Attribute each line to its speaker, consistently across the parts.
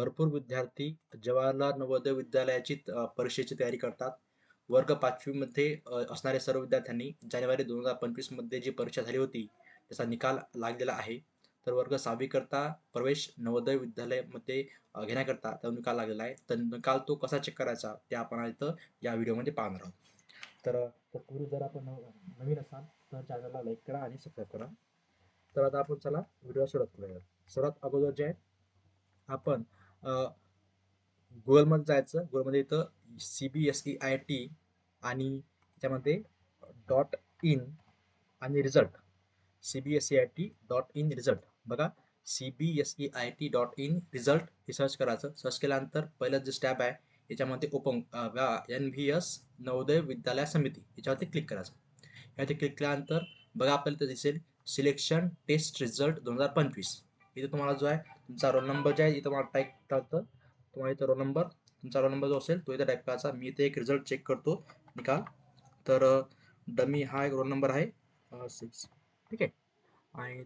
Speaker 1: भरपूर विद्यार्थी जवाहरलाल नवोदय विद्यालयाची परीक्षेची तयारी करतात. वर्ग पाचवीमध्ये असणाऱ्या सर्व विद्यार्थ्यांनी जानेवारी दोन हजार पंचवीसमध्ये जी परीक्षा झाली होती, त्याचा निकाल लागलेला आहे. तर वर्ग सहावीकरता प्रवेश नवोदय विद्यालयामध्ये घेण्याकरता तो निकाल लागलेला आहे. तर निकाल तो कसा चेक करायचा ते आपण इथं या व्हिडिओमध्ये पाहणार आहोत. तर तत्पूर्वी जर आपण नव नवीन असाल तर चॅनलला लाईक करा आणि सबस्क्राईब करा. तर आता आपण चला व्हिडिओ सुरुवात करूया. सर्वात अगोदर जे आहे आपण गुगलमध्ये जायचं. गुगलमध्ये इथं सी-बी-एस-ई-आय-टी आणि त्यामध्ये डॉट इन आणि result CBSEIT dot in result बघा सी-बी-एस-ई-आय-टी डॉट इन रिझल्ट हे सर्च करायचं. सर्च केल्यानंतर पहिलं जे स्टॅब आहे याच्यामध्ये ओपन एन-व्ही-एस नवोदय विद्यालय समिती याच्यावरती क्लिक करायचं. यावरती क्लिक केल्यानंतर बघा आपल्याला दिसेल सिलेक्शन टेस्ट रिझल्ट 2025 इथे तुम्हाला जो आहे तुमचा रोल नंबर जे आहे इथं तुम्हाला टाईप करतं. तुम्हाला इथं रोल नंबर तुमचा रोल नंबर जो असेल तो इथं टाईप करायचा. मी इथे एक रिझल्ट चेक करतो निकाल. तर डमी हा एक रोल नंबर आहे. सिक्स ठीक आहे? आणि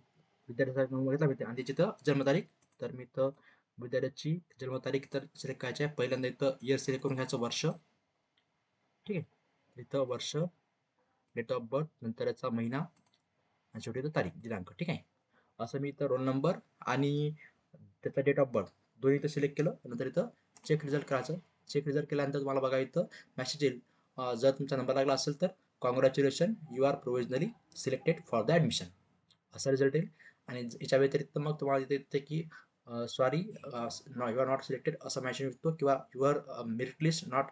Speaker 1: विद्यार्थ्याचा नंबर घेतला मी आणि तिथं जन्मतारीख. तर मी इथं विद्यार्थ्याची जन्मतारीख तर सिलेक्ट करायची आहे. पहिल्यांदा इथं इयर सिलेक्ट करून घ्यायचं वर्ष. ठीक आहे? इथं वर्ष डेट ऑफ बर्थ नंतर याचा महिना आणि शेवटी इथं तारीख दिनांक. ठीक आहे? असं मी इथं रोल नंबर आणि त्याचा डेट ऑफ बर्थ दोन्ही इथं सिलेक्ट केलं नंतर इथं चेक रिझल्ट करायचं. चेक रिझल्ट केल्यानंतर तुम्हाला बघा इथं मॅसेज येईल. जर तुमचा नंबर लागला असेल तर congratulation you are provisionally selected for the admission असा रिझल्ट येईल. आणि याच्या व्यतिरिक्त मग तुम्हाला इथे येते की sorry you are not selected असा मॅसेज येतो किंवा your merit list not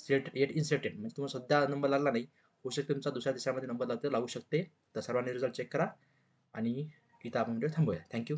Speaker 1: selected yet unselected म्हणजे तुम्हाला सध्या नंबर लागला नाही. होऊ शकते तुमचा दुसऱ्या दिवसामध्ये नंबर लागते लागू शकते. तर सर्वांनी रिझल्ट चेक करा. आणि इथं आपण व्हिडिओ थांबूया. थँक्यू